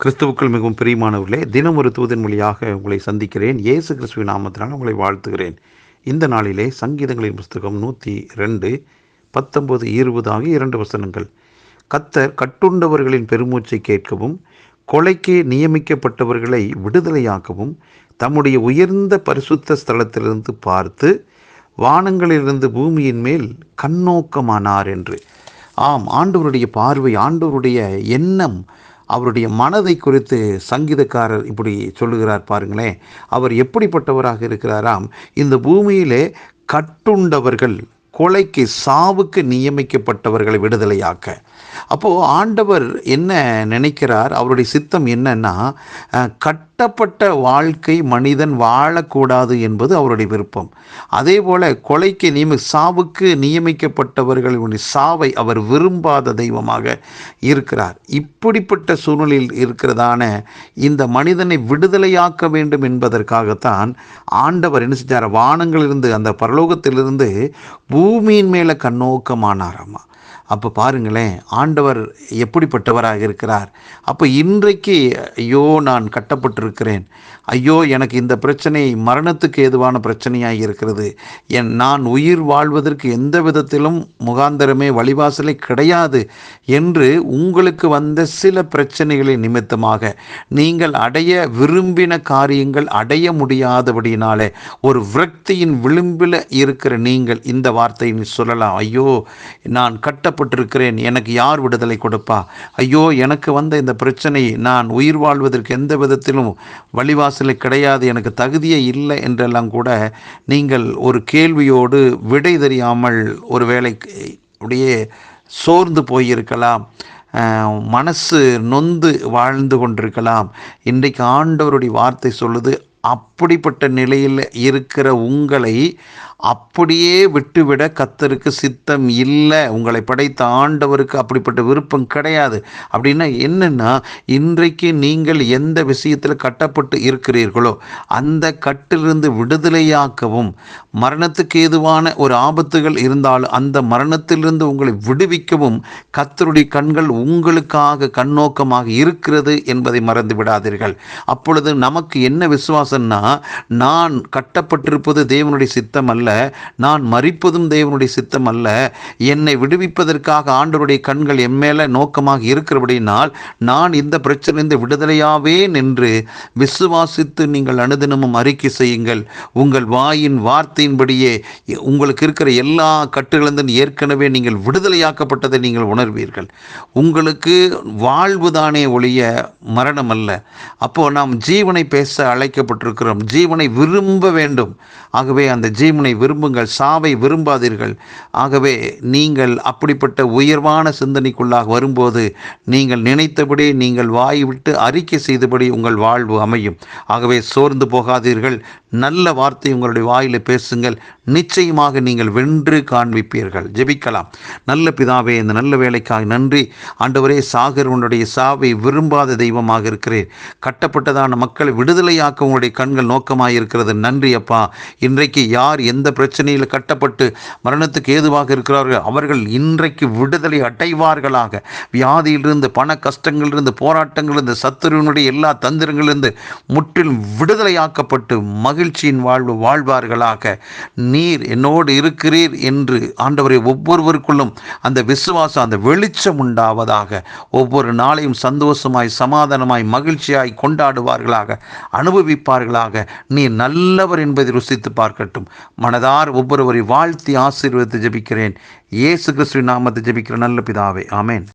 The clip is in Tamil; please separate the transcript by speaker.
Speaker 1: கிறிஸ்துவுக்குள் மிகவும் பிரியமானவர்களே தினம் ஒரு தூதன் மொழியாக உங்களை சந்திக்கிறேன். இயேசு கிறிஸ்துவின் நாமத்தினால் உங்களை வாழ்த்துகிறேன். இந்த நாளிலே சங்கீதங்களின் புஸ்தகம் நூற்றி ரெண்டு பத்தொம்போது இருபது ஆகிய இரண்டு வசனங்கள். கத்தர் கட்டுண்டவர்களின் பெருமூச்சை கேட்கவும் கொலைக்கு நியமிக்கப்பட்டவர்களை விடுதலையாக்கவும் தம்முடைய உயர்ந்த பரிசுத்த ஸ்தலத்திலிருந்து பார்த்து வானங்களிலிருந்து பூமியின் மேல் கண்ணோக்கமானார் என்று. ஆம் ஆண்டவருடைய பார்வை ஆண்டவருடைய எண்ணம் அவருடைய மனதை குறித்து சங்கீதக்காரர் இப்படி சொல்லுகிறார் பாருங்களேன். அவர் எப்படிப்பட்டவராக இருக்கிறாராம்? இந்த பூமியிலே கட்டுண்டவர்கள் கொலைக்கு சாவுக்கு நியமிக்கப்பட்டவர்களை விடுதலையாக்க. அப்போது ஆண்டவர் என்ன நினைக்கிறார்? அவருடைய சித்தம் என்னன்னா கட்டப்பட்ட வாழ்க்கை மனிதன் வாழக்கூடாது என்பது அவருடைய விருப்பம். அதே போல் கொலைக்கு நியமி சாவுக்கு நியமிக்கப்பட்டவர்களுடைய சாவை அவர் விரும்பாத தெய்வமாக இருக்கிறார். இப்படிப்பட்ட சூழ்நிலையில் இருக்கிறதான இந்த மனிதனை விடுதலையாக்க வேண்டும் என்பதற்காகத்தான் ஆண்டவர் என்ன செஞ்சார்? வானங்களிலிருந்து அந்த பரலோகத்திலிருந்து பூமியின் மேலே கண்ணோக்கமானாராமா. அப்போ பாருங்களேன் ஆண்டவர் எப்படிப்பட்டவராக இருக்கிறார். அப்போ இன்றைக்கு ஐயோ நான் கட்டப்பட்டிருக்கிறேன். ஐயோ எனக்கு இந்த பிரச்சனை மரணத்துக்கு ஏதுவான பிரச்சனையாக இருக்கிறது. என் நான் உயிர் வாழ்வதற்கு எந்த விதத்திலும் முகாந்தரமே வழிவாசலே கிடையாது என்று உங்களுக்கு வந்த சில பிரச்சனைகளின் நிமித்தமாக நீங்கள் அடைய விரும்பின காரியங்கள் அடைய முடியாதபடினாலே ஒரு விரக்தியின் விளிம்பில் இருக்கிற நீங்கள் இந்த வார்த்தையை சொல்லலாம். ஐயோ நான் கட்ட கட்டப்பட்டிருக்கிறேன் எனக்கு யார் விடுதலை கொடுப்பா? ஐயோ எனக்கு வந்த இந்த பிரச்சனை நான் உயிர் வாழ்வதற்கு எந்த விதத்திலும் வழிவாசலை கிடையாது. எனக்கு தகுதியே இல்லை என்றெல்லாம் கூட நீங்கள் ஒரு கேள்வியோடு விடை தெரியாமல் ஒரு வேலை அப்படியே சோர்ந்து போயிருக்கலாம். மனசு நொந்து வாழ்ந்து கொண்டிருக்கலாம். இன்றைக்கு ஆண்டவருடைய வார்த்தை சொல்லுது அப் அப்படிப்பட்ட நிலையில் இருக்கிற உங்களை அப்படியே விட்டுவிட கத்தருக்கு சித்தம் இல்லை. உங்களை படைத்த ஆண்டவருக்கு அப்படிப்பட்ட விருப்பம் கிடையாது. அப்படின்னா என்னென்னா இன்றைக்கு நீங்கள் எந்த விஷயத்தில் கட்டப்பட்டு இருக்கிறீர்களோ அந்த கட்டிலிருந்து விடுதலையாக்கவும் மரணத்துக்கு ஏதுவான ஒரு ஆபத்துகள் இருந்தாலும் அந்த மரணத்திலிருந்து உங்களை விடுவிக்கவும் கத்தருடைய கண்கள் உங்களுக்காக கண்ணோக்கமாக இருக்கிறது என்பதை மறந்து விடாதீர்கள் அப்பொழுது நமக்கு என்ன விசுவாசம்னா நான் கட்டப்பட்டிருப்பது தேவனுடைய சித்தம் அல்ல நான் மறிப்பதும் தேவனுடைய சித்தம் அல்ல என்னை விடுவிப்பதற்காக ஆண்டவருடைய கண்கள் என் மேல நோக்கமாக இருக்கிறபடினால் நான் இந்த பிரச்சனையிலிருந்து விடுதலையாவே நின்று விசுவாசித்து நீங்கள் அனுதினமும் அறிக்கை செய்யுங்கள். உங்கள் வாயின் வார்த்தையின்படியே உங்களுக்கு இருக்கிற எல்லா கட்டுகளிலிருந்து ஏற்கனவே நீங்கள் விடுதலையாக்கப்பட்டதை நீங்கள் உணர்வீர்கள். உங்களுக்கு வாழ்வுதானே ஒழிய மரணம் அல்ல அப்போ நாம் ஜீவனை பேச அழைக்கப்பட்டிருக்கிறோம். ஜீவனை விரும்ப வேண்டும். ஆகவே அந்த ஜீவனை விரும்புங்கள் சாவை விரும்பாதீர்கள். ஆகவே நீங்கள் அப்படிப்பட்ட உயர்வான சிந்தனைக்குள்ளாக வரும்போது நீங்கள் நினைத்தபடி நீங்கள் வாய் விட்டு அறிக்கை செய்தபடி உங்கள் வாழ்வு அமையும். ஆகவே சோர்ந்து போகாதீர்கள். நல்ல வார்த்தை உங்களுடைய வாயில் பேசுங்கள். நிச்சயமாக நீங்கள் வென்று காண்பிப்பீர்கள். ஜெபிக்கலாம். நல்ல பிதாவே இந்த நல்ல வேலைக்காக நன்றி. ஆண்டவரே சாகர் உன்னுடைய சாவை விரும்பாத தெய்வமாக இருக்கிறேன் கட்டப்பட்டதான மக்களை விடுதலையாக்க உங்களுடைய கண்கள் நோக்கமாக இருக்கிறது நன்றி அப்பா. இன்றைக்கு யார் எந்த பிரச்சனையில் கட்டப்பட்டு மரணத்துக்கு ஏதுவாக இருக்கிறார்கள் அவர்கள் இன்றைக்கு விடுதலை அடைவார்களாக. வியாதியிலிருந்து பண கஷ்டங்களிலிருந்து போராட்டங்களிலிருந்து சத்துருவினுடைய எல்லா தந்திரங்களிலிருந்து முற்றிலும் விடுதலையாக்கப்பட்டு மகிழ்ச்சியின் வாழ்வு வாழ்வார்களாக. நீர் என்னோடு இருக்கிறீர் என்று ஆண்டவரை ஒவ்வொருவருக்குள்ளும் அந்த விசுவாசம் அந்த வெளிச்சம் உண்டாவதாக. ஒவ்வொரு நாளையும் சந்தோஷமாய் சமாதானமாய் மகிழ்ச்சியாய் கொண்டாடுவார்களாக அனுபவிப்பார்களாக. நீ நல்லவர் என்பதை ருசித்து பார்க்கட்டும். மனதார் ஒவ்வொருவரை வாழ்த்தி ஆசீர்வதித்து ஜபிக்கிறேன். இயேசு கிறிஸ்துவின் நாமத்தை ஜபிக்கிற நல்ல பிதாவே. ஆமேன்.